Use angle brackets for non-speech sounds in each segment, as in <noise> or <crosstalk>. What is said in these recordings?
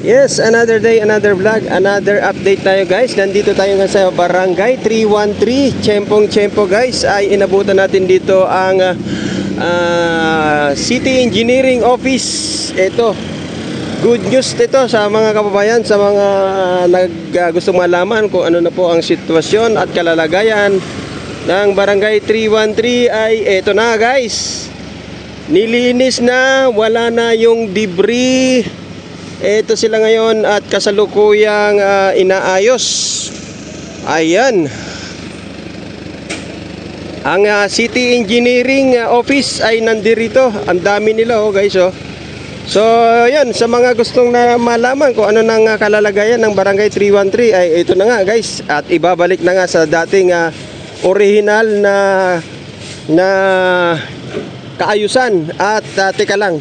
Yes, another day, another vlog, another update tayo guys. Nandito tayo nga sa Barangay 313, Chempong Chempo guys. Ay inabutan natin dito ang ah, City Engineering Office. Ito, good news ito sa mga kababayan, sa mga nag ah, gusto malaman kung ano na po ang sitwasyon at kalalagayan ng Barangay 313 ay ito na guys. Nilinis na, wala na yung debris. Ito sila ngayon at kasalukuyang ah, inaayos. Ayan. Ang ah, City Engineering ah, Office ay nandirito. Ang dami nila oh guys oh. So, yan, sa mga gustong na malaman kung ano nang kalalagayan ng Barangay 313 ay ito na nga guys. At ibabalik na nga sa dating ah, original na na kaayusan at ah, teka lang.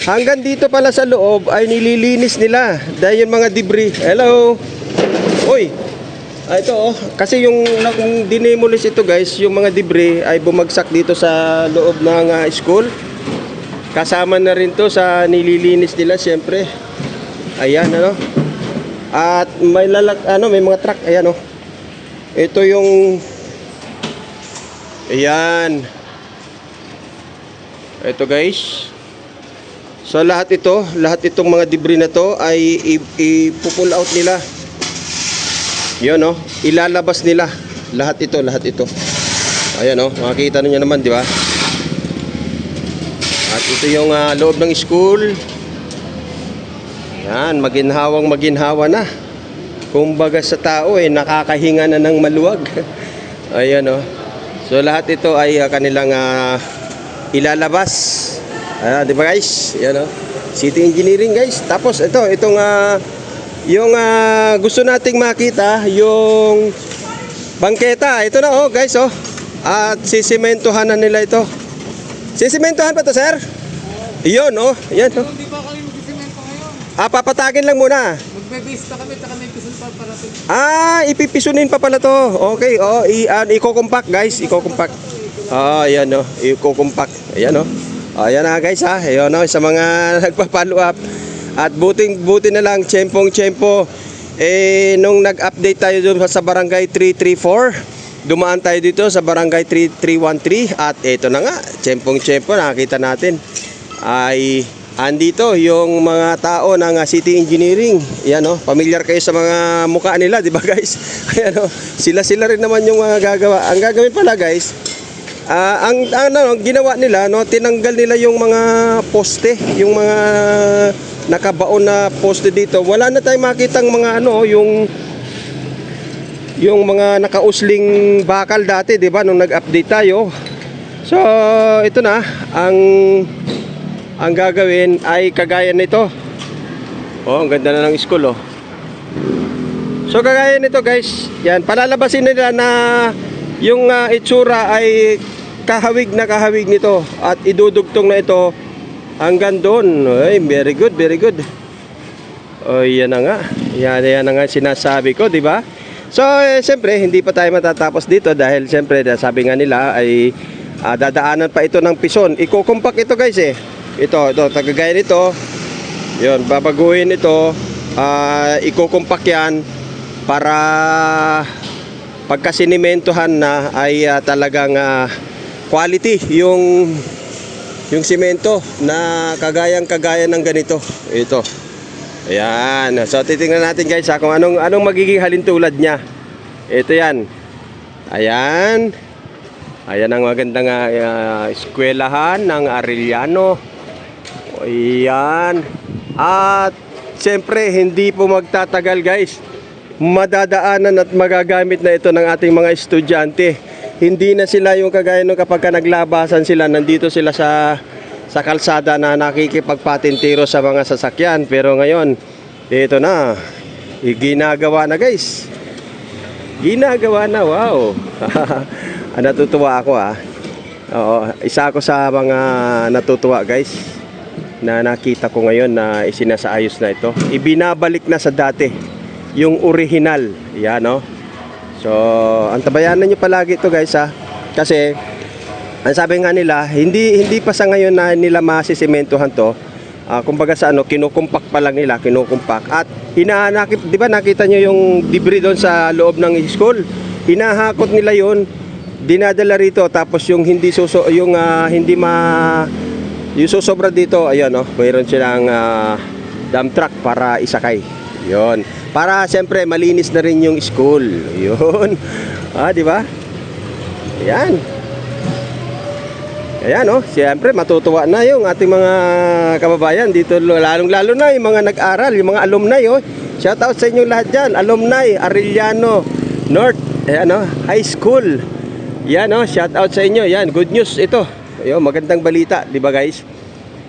Hanggang dito pala sa loob ay nililinis nila dahil yung mga debris. Hello. Uy. Ah, ito oh, kasi yung nung dinemolish ito guys, yung mga debris ay bumagsak dito sa loob ng ah, school. Kasama na rin to sa nililinis nila siyempre. Ayan ano. At may lalak ano, may mga truck ayan oh. Ito yung Ayan. Ito guys. So lahat ito, lahat itong mga debris na to ay i-pull out nila. Yun no, ilalabas nila. Lahat ito, lahat ito. Ayan no, makikita niyo naman, di ba? At ito yung ah, loob ng school. Yan, maginhawang maginhawa na. Kumbaga sa tao eh, nakakahinga na ng maluwag. <laughs> Ayan no. So lahat ito ay ah, kanilang ah, ilalabas. Ah, di ba guys? Yan oh. City Engineering guys. Tapos ito, itong ah, yung ah, gusto nating makita, yung bangketa. Ito na oh guys oh. At sisimentohan na nila ito. Sisimentohan pa to sir? Iyon oh. Yan oh. Hindi pa kami magsisemento ngayon. Ah, papatagin lang muna. Magbe-base pa kami, tsaka may pisun pa para sa... Ah, ipipisunin pa pala to. Okay, oh, i uh, iko-compact guys, iko-compact. Oh, ayan oh, iko-compact. Ayan oh. Oh, ayan na guys ha. Ayan oh, sa mga <laughs> nagpa-follow up. At buting buti na lang Chempong Chempo eh nung nag-update tayo doon sa Barangay 334, dumaan tayo dito sa Barangay 3313 at ito na nga, Chempong Chempo nakita natin ay andito yung mga tao ng City Engineering. Yan oh, familiar kayo sa mga mukha nila, di ba <laughs> guys? Ayan oh, sila-sila rin naman yung mga gagawa. Ang gagawin pala guys, ah, ang ano, ginawa nila, no, tinanggal nila yung mga poste, yung mga nakabaon na poste dito. Wala na tayong makitang mga ano, yung yung mga nakausling bakal dati, 'di ba, nung nag-update tayo. So, ito na ang ang gagawin ay kagaya nito. Oh, ang ganda na ng school oh. So kagaya nito guys, yan palalabasin nila na yung ah, itsura ay kahawig na kahawig nito at idudugtong na ito hanggang doon. Ay, very good, very good. Oh, yan na nga. Yan, yan na nga sinasabi ko, di ba? So, eh, siyempre, hindi pa tayo matatapos dito dahil siyempre, sabi nga nila ay ah, dadaanan pa ito ng pison. Iko-compact ito guys eh. Ito, ito, tagagaya nito. Yun, babaguhin ito. Ah, iko-compact yan para pagka sinimentohan na ay ah, talagang ah, quality yung yung simento na kagayang kagaya ng ganito. Ito. Ayan. So titingnan natin guys ha, kung anong anong magiging halintulad niya. Ito 'yan. Ayan. Ayan ang magandang uh, eskwelahan ng Arellano. Ayan. At siyempre hindi po magtatagal guys. Madadaanan at magagamit na ito ng ating mga estudyante. Hindi na sila yung kagaya nung kapag ka naglabasan sila, nandito sila sa sa kalsada na nakikipagpatintiro sa mga sasakyan. Pero ngayon, ito na. Ginagawa na guys. Ginagawa na, wow. <laughs> Ah, natutuwa ako ah. Oo, isa ako sa mga natutuwa guys na nakita ko ngayon na isinasaayos na ito. Ibinabalik na sa dati yung original. Yan no. So, antabayanan nyo palagi ito guys ha. Kasi ang sabi nga nila, hindi hindi pa sa ngayon na nila masisimentohan to Ah, kumbaga sa ano, kinukumpak pa lang nila, kinukumpak. At hinahanakip, di ba nakita nyo yung debris doon sa loob ng school? Hinahakot nila yon dinadala rito tapos yung hindi suso yung ah, hindi ma yung susobra dito ayan oh mayroon silang ah, dump truck para isakay yon para siyempre malinis na rin yung school. <laughs> Yon ah di ba? Ayan. Ayan oh. Siyempre matutuwa na yung ating mga kababayan. Dito lalong lalo na yung mga nag-aral yung mga alumni oh. Shout out sa inyo lahat dyan. Alumni Arellano North ayan oh high school. Yan oh, shout out sa inyo. Yan, good news ito. Ayun, magandang balita, 'di ba guys?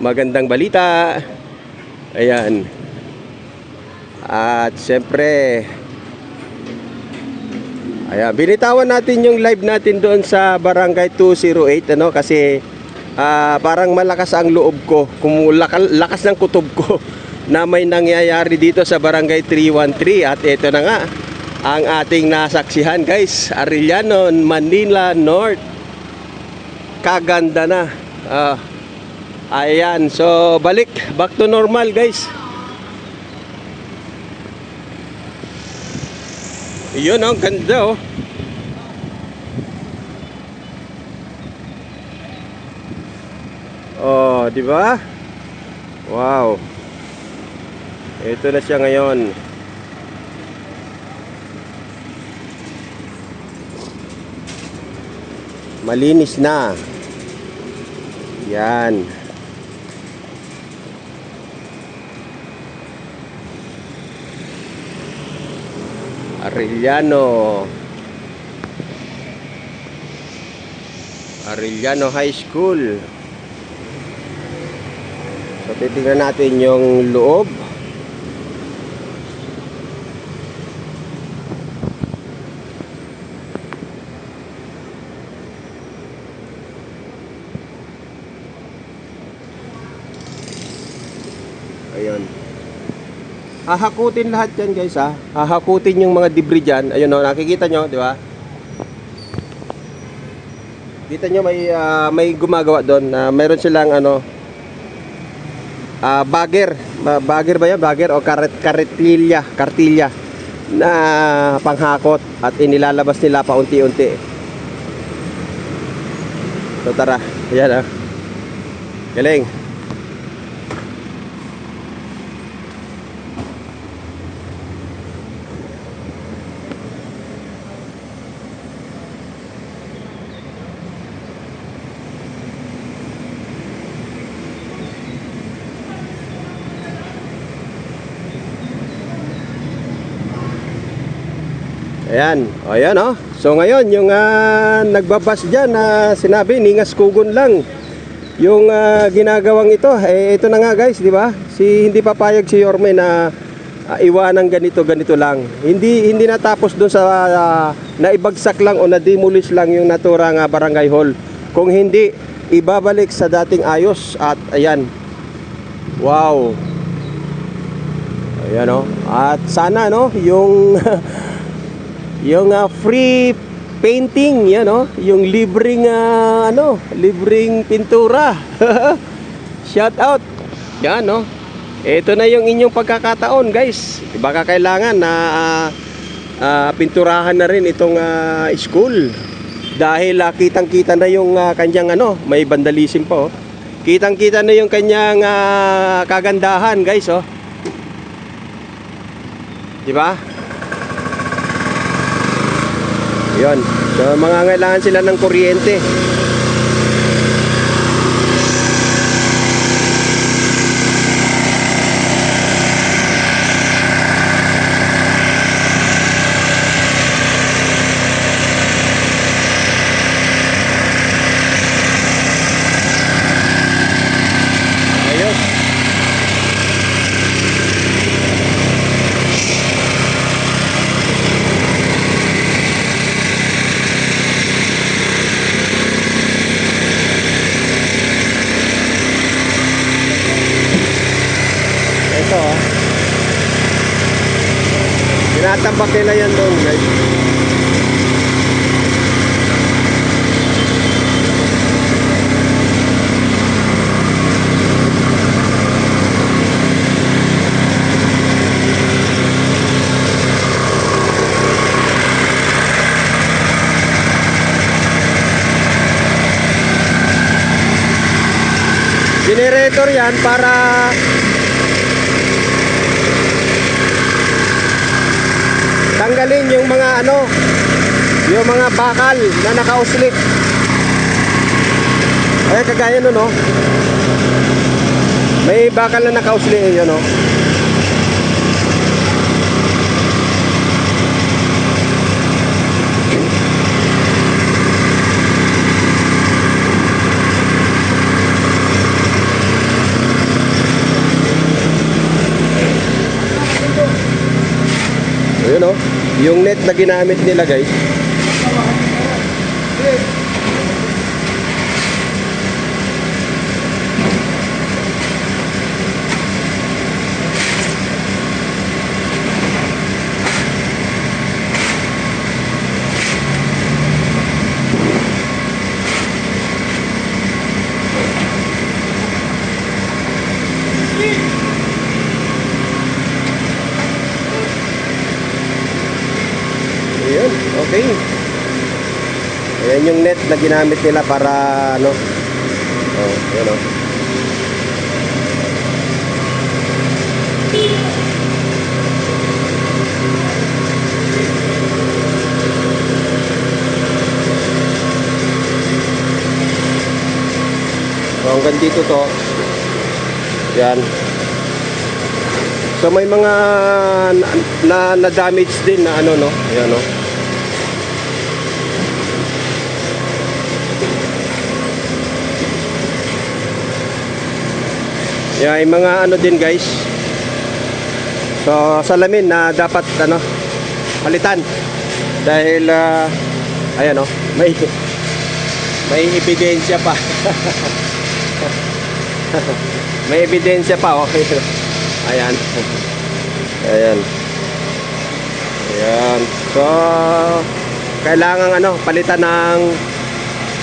Magandang balita. Ayan. At siyempre Ayan, binitawan natin yung live natin doon sa Barangay 208 ano? Kasi ah, parang malakas ang loob ko, kung laka- lakas ng kutob ko <laughs> na may nangyayari dito sa Barangay 313 at ito na nga ang ating nasaksihan guys. Arellano, Manila North. Kaganda na. Ah, ayan. So balik. Back to normal guys yun ang ganda oh oh di ba wow ito na siya ngayon malinis na. Yan. Arellano. Arellano High School. So titingnan natin yung loob. Ayun. Hahakutin lahat yan guys ha. Hahakutin yung mga debris dyan. Ayun o, nakikita nyo, di ba? Kita nyo may, ah, may gumagawa doon. na mayroon silang ano, ah bagger. Ba- bagger ba yan? Bagger o karet, karetilya. Kartilya. Na panghakot. At inilalabas nila paunti-unti. So tara. Ayan ha. Galing. Ayan, ayan o. So ngayon, yung ah, nagbabas dyan na sinabi, ningas kugon lang. Yung ah, ginagawang ito, eh ito na nga guys, di ba? Si hindi papayag si Yorme na ah, iwanan ganito, ganito lang. Hindi hindi natapos doon sa ah, naibagsak lang o na-demolish lang yung naturang ah, barangay hall. Kung hindi, ibabalik sa dating ayos at ayan. Wow. Ayan o. At sana no, yung <laughs> yung ah, free painting, yan oh, yung libreng ah, ano, libreng pintura. <laughs> Shout out. Yan no. Ito na yung inyong pagkakataon, guys. Baka kailangan na ah, ah, pinturahan na rin itong ah, school. Dahil ah, kitang-kita na yung ah, kanyang ano, may vandalism pa oh. Kitang-kita na yung kanyang ah, kagandahan, guys oh. 'Di ba? Yun. So, mga kailangan sila ng kuryente. bakela yan doon guys. Generator yan para tanggalin yung mga ano, yung mga bakal na nakauslit. Ay, kagaya nun, no? May bakal na nakausli, yun, no? Ayun, no? Yung net na ginamit nila, guys. Ayun, okay. Ayan yung net na ginamit nila para ano. Oh, yun oh. So hanggang dito to. Yan. So may mga na, na damage din na ano no. Ayan no. Yeah, yung mga ano din guys. So salamin na dapat ano palitan dahil ah, ayan oh, <laughs> may may ebidensya pa. <laughs> may ebidensya pa okay. <laughs> Ayan. Ayan. Ayan. So kailangan ano palitan ng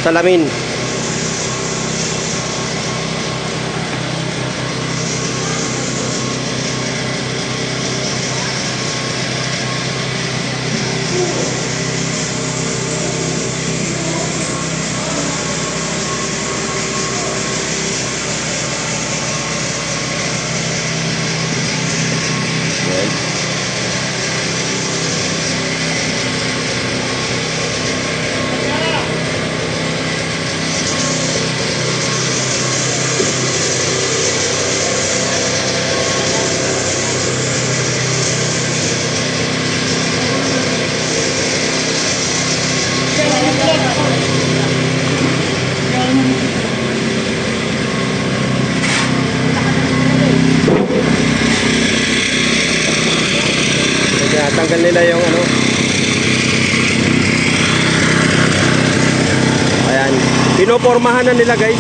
salamin. Nila yung ano. Ayan. Pinopormahan na nila guys.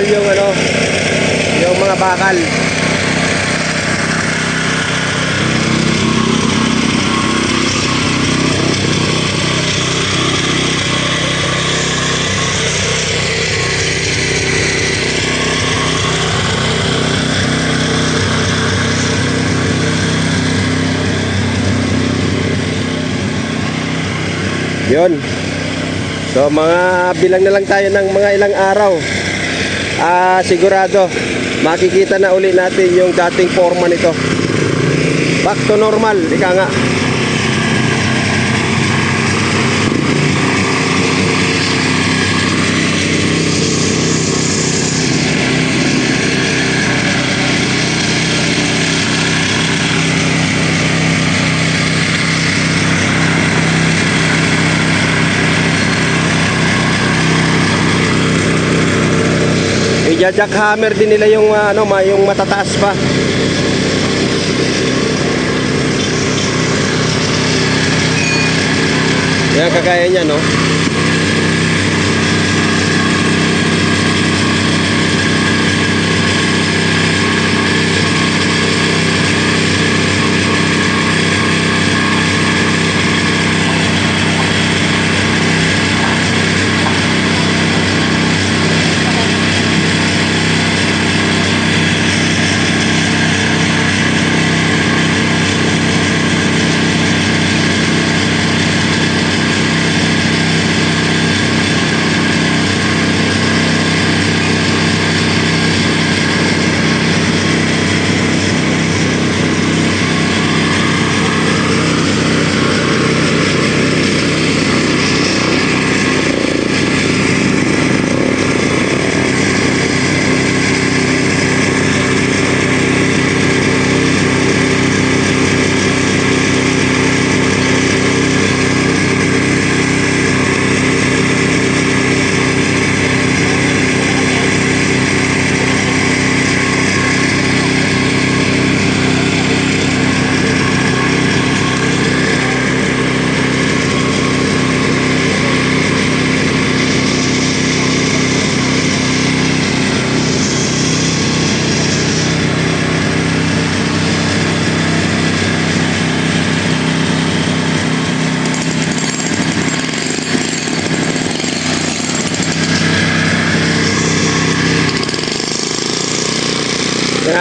Natanggal yung ano, yung mga bakal. Yun. So mga bilang na lang tayo ng mga ilang araw. Ah, sigurado makikita na uli natin yung dating forma nito. Back to normal, ika nga. I-jackhammer din nila yung ah, ano, yung matataas pa. Yan kagaya niya, no?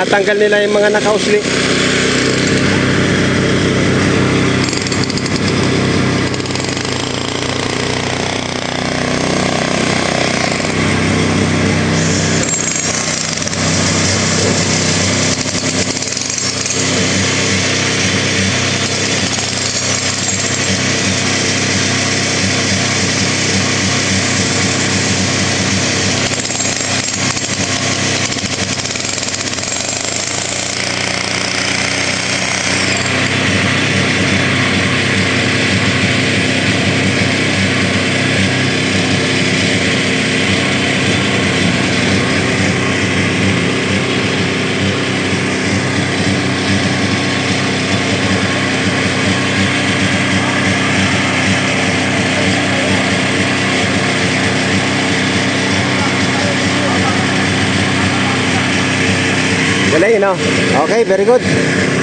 Tinatanggal nila yung mga nakausli. Galing, no? Okay, very good.